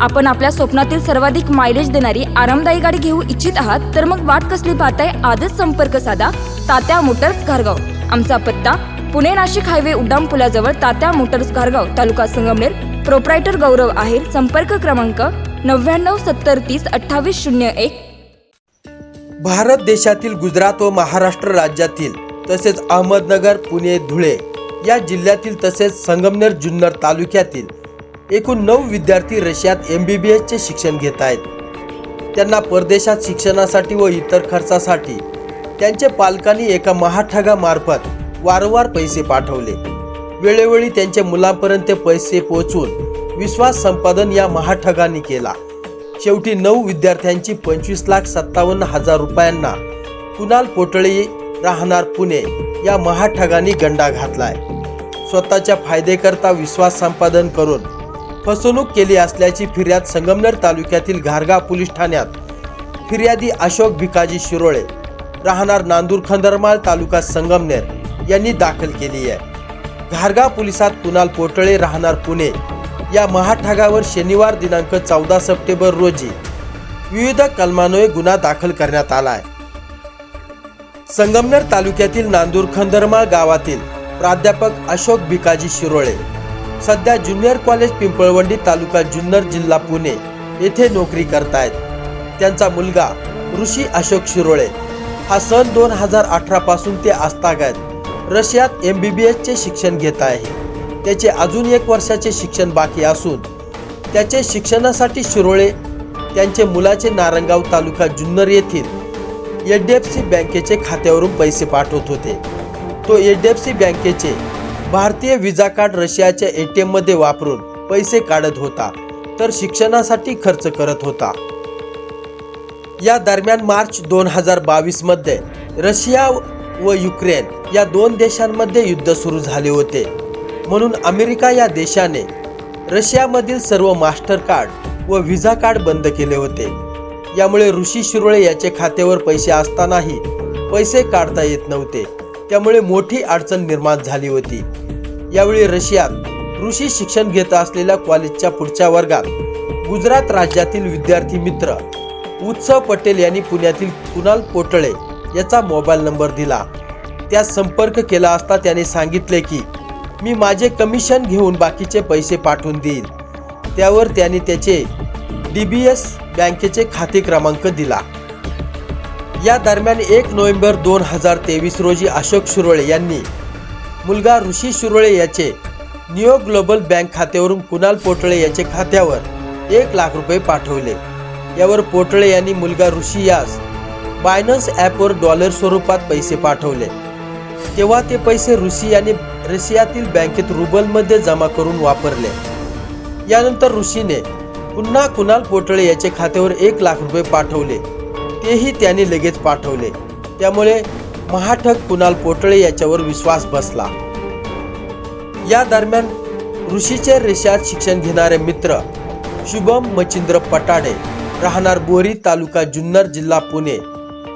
आपण आपल्या स्वप्नातील सर्वाधिक मायलेज देणारी आरामदायी गाडी घेऊ इच्छित आहात तर मग वाट कसली पाहताय? आजच संपर्क साधा. तात्या मोटर्स घारगाव. आमचा पत्ता पुणे नाशिक हायवे उड्डाण पुलाजवळ तात्या मोटर्स घारगाव तालुका संगमनेर. प्रोप्रायटर गौरव आहेर संपर्क क्रमांक नव्याण्णव सत्तर तीस अठ्ठावीस शून्य एक. भारत देशातील गुजरात व महाराष्ट्र राज्यातील तसेच अहमदनगर पुणे धुळे या जिल्ह्यातील तसेच संगमनेर जुन्नर तालुक्यातील एकूण नऊ विद्यार्थी रशियात एम बी बी एसचे शिक्षण घेत आहेत. त्यांना परदेशात शिक्षणासाठी व इतर खर्चासाठी त्यांचे पालकांनी एका महाठगामार्फत वारंवार पैसे पाठवले. वेळोवेळी त्यांच्या मुलांपर्यंत पैसे पोहोचून विश्वास संपादन या महाठगांनी केला. शेवटी नऊ विद्यार्थ्यांची पंचवीस लाख सत्तावन्न हजार रुपयांना कुणाल पोटळे राहणार पुणे या महाठगांनी गंडा घातलाय. स्वतःच्या फायदेकरता विश्वास संपादन करून फसवणूक केली असल्याची फिर्याद संगमनेर तालुक्यातील घारगा पोलीस ठाण्यात. फिर्यादी अशोक भिकाजी शिरोळे राहणार नांदूर खंदरमाळ तालुका संगमनेर यांनी दाखल केली आहे. घारगा पोलिसात कुणाल पोटळे राहणार पुणे. या महाठागावर शनिवार दिनांक चौदा सप्टेंबर रोजी विविध कलमान्वये गुन्हा दाखल करण्यात आला आहे. संगमनेर तालुक्यातील नांदूर खंदरमाळ गावातील प्राध्यापक अशोक भिकाजी शिरोळे सध्या ज्युनियर कॉलेज पिंपळवंडी तालुका जुन्नर जिल्हा पुणे येथे नोकरी करतायत. त्यांचा मुलगा ऋषी अशोक शिरोळे हा सन दोन हजार अठरा पासून ते आस्थागत रशियात एम बी बी एसचे शिक्षण घेत आहे. त्याचे अजून एक वर्षाचे शिक्षण बाकी असून त्याचे शिक्षणासाठी शिरोळे त्यांचे मुलाचे नारंगाव तालुका जुन्नर येथील एच डी एफ सी बँकेचे खात्यावरून पैसे पाठवत होते. तो एच डी एफ सी बँकेचे भारतीय विजा कार्ड रशियाच्या ए टी एममध्ये वापरून पैसे काढत होता तर शिक्षणासाठी खर्च करत होता. या दरम्यान मार्च दोन हजार बावीसमध्ये रशिया व युक्रेन या दोन देशांमध्ये युद्ध सुरू झाले होते. म्हणून अमेरिका या देशाने रशियामधील सर्व मास्टर कार्ड व व्हिसा कार्ड बंद केले होते. यामुळे ऋषी शिरोळे याचे खात्यावर पैसे असतानाही पैसे काढता येत नव्हते. त्यामुळे मोठी अडचण निर्माण झाली होती. यावेळी रशियात कृषी शिक्षण घेत असलेल्या कॉलेजच्या पुढच्या वर्गात गुजरात राज्यातील विद्यार्थी मित्र उत्सव पटेल यांनी पुण्यातील कुणाल पोटळे याचा मोबाईल नंबर दिला. त्या संपर्क केला असता त्याने सांगितले की मी माझे कमिशन घेऊन बाकीचे पैसे पाठवून देईल त्यावर त्याने त्याचे डी बी एस बँकेचे खाते क्रमांक दिला. या दरम्यान एक नोव्हेंबर दोन हजार तेवीस रोजी अशोक शिरोळे यांनी मुलगा ऋषी शिरोळे याचे नियो ग्लोबल बँक खात्यावरून कुणाल पोटळे याचे खात्यावर एक लाख रुपये पाठवले. यावर पोटळे यांनी मुलगा ऋषी यास बायनन्स ॲपवर डॉलर स्वरूपात पैसे पाठवले. तेव्हा ते पैसे ऋषी यांनी रशियातील बँकेत रुबलमध्ये जमा करून वापरले. यानंतर ऋषीने पुन्हा कुणाल पोटळे याचे खात्यावर एक लाख रुपये पाठवले. तेही त्याने लगेच पाठवले. त्यामुळे महाठक कुणाल पोटळे याच्यावर विश्वास बसला. या दरम्यान ऋषीचे रेषात शिक्षण घेणारे मित्र शुभम मचिंद्र पटाडे राहणार बोरी तालुका जुन्नर जिल्हा पुणे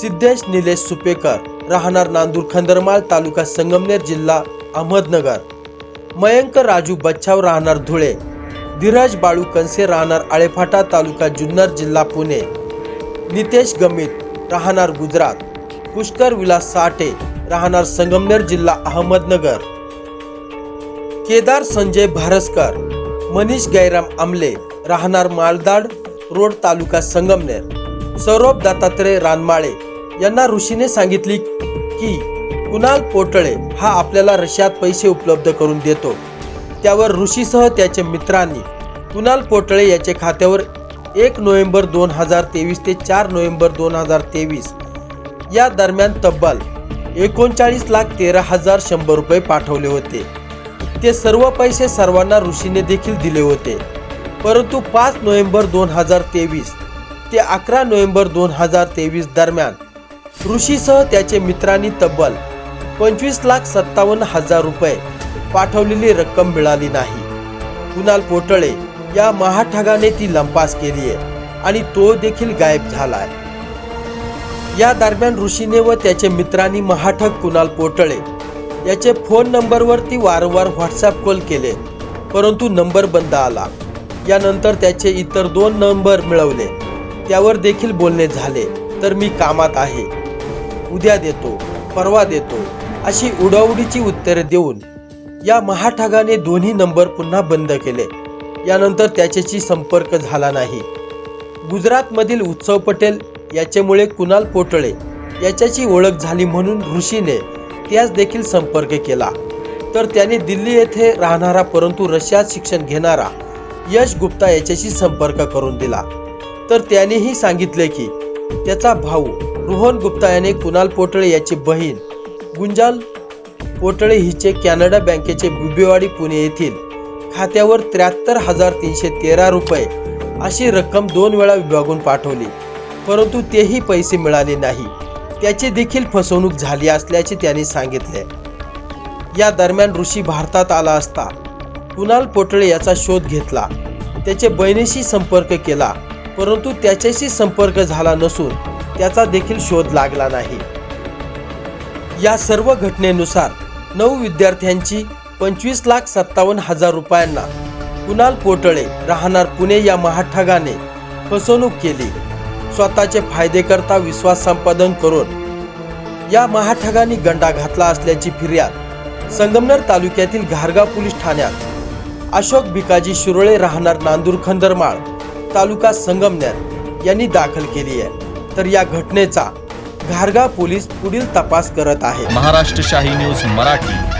सिद्धेश निलेश सुपेकर राहणार नांदूर खंदरमाळ तालुका संगमनेर जिल्हा अहमदनगर मयंक राजू बच्छाव राहणार धुळे धीरज बाळू कंसे राहणार आळेफाटा तालुका जुन्नर जिल्हा पुणे नितेश गमित राहणार गुजरात. पुष्कर विलास साठे राहणार संगमनेर जिल्हा अहमदनगर. केदार संजय भारसकर मनीष गैराम आमले राहणार मालदाड रोड तालुका संगमनेर. सौरभ दत्तात्रय रानमाळे यांना ऋषीने सांगितले की कुणाल पोटळे हा आपल्याला रशियात पैसे उपलब्ध करून देतो. त्यावर ऋषीसह त्याच्या मित्रांनी कुणाल पोटळे याच्या खात्यावर एक नोव्हेंबर दोन हजार तेवीस ते चार नोव्हेंबर दोन हजार तेवीस. या दरम्यान तब्बल एकोणचाळीस लाख तेरा हजार शंभर रुपये पाठवले होते. ते सर्व पैसे सर्वांना ऋषीने देखील दिले होते. परंतु पाच नोव्हेंबर दोन हजार तेवीस ते अकरा नोव्हेंबर दोन हजार तेवीस दरम्यान ऋषीसह त्याचे मित्रांनी तब्बल पंचवीस लाख सत्तावन्न हजार रुपये पाठवलेली रक्कम मिळाली नाही. कुणाल पोटळे या महाठगाने ती लंपास केली आहे आणि तो देखील गायब झालाय. या दरम्यान ऋषीने व त्याचे मित्रांनी महाठग कुणाल पोटळे याचे फोन नंबरवरती वारंवार व्हॉट्सअप कॉल केले परंतु नंबर बंद आला. यानंतर त्याचे इतर दोन नंबर मिळवले. त्यावर देखील बोलणे झाले तर मी कामात आहे. उद्या देतो परवा देतो अशी उडाउडीची उत्तरे देऊन या महाठगाने दोन्ही नंबर पुन्हा बंद केले. यानंतर त्याच्याशी संपर्क झाला नाही. गुजरातमधील उत्सव पटेल याच्यामुळे कुणाल पोटळे याच्याची ओळख झाली म्हणून ऋषीने त्यास देखील संपर्क केला. तर त्याने दिल्ली येथे राहणारा परंतु रशियात शिक्षण घेणारा यश गुप्ता याच्याशी संपर्क करून दिला. तर त्यानेही सांगितले की त्याचा भाऊ रोहन गुप्ता याने कुणाल पोटळे याची बहीण गुंजाल पोटळे हिचे कॅनडा बँकेचे बुबेवाडी पुणे येथील खात्यावर त्र्याहत्तर हजार तीनशे तेरा रुपये अशी रक्कम दोन वेळा विभागून पाठवली. परंतु तेही पैसे मिळाले नाही. त्याची देखील फसवणूक झाली असल्याचे त्यांनी सांगितले. या दरम्यान ऋषी भारतात आला असता कुणाल पोटळे याचा शोध घेतला. त्याचे बहिणीशी संपर्क केला परंतु त्याच्याशी संपर्क झाला नसून त्याचा देखील शोध लागला नाही. या सर्व घटनेनुसार नऊ विद्यार्थ्यांची पंचवीस लाख सत्तावन्न हजार रुपयांना कुणाल पोटळे राहणार पुणे या महाठगाने फसवणूक केली. स्वतःचे फायदेकरता विश्वास संपादन करून या महाठगाने गंडा घातला असल्याची फिर्याद संगमनेर तालुक्यातील घारगाव पोलीस ठाण्यात. अशोक भिकाजी शिरोळे राहणार नांदूर खंदरमाळ तालुका संगमनेर यांनी दाखल केली आहे. तर या घटनेचा घारगाव पोलीस पुढील तपास करत आहे. महाराष्ट्र शाही न्यूज मराठी.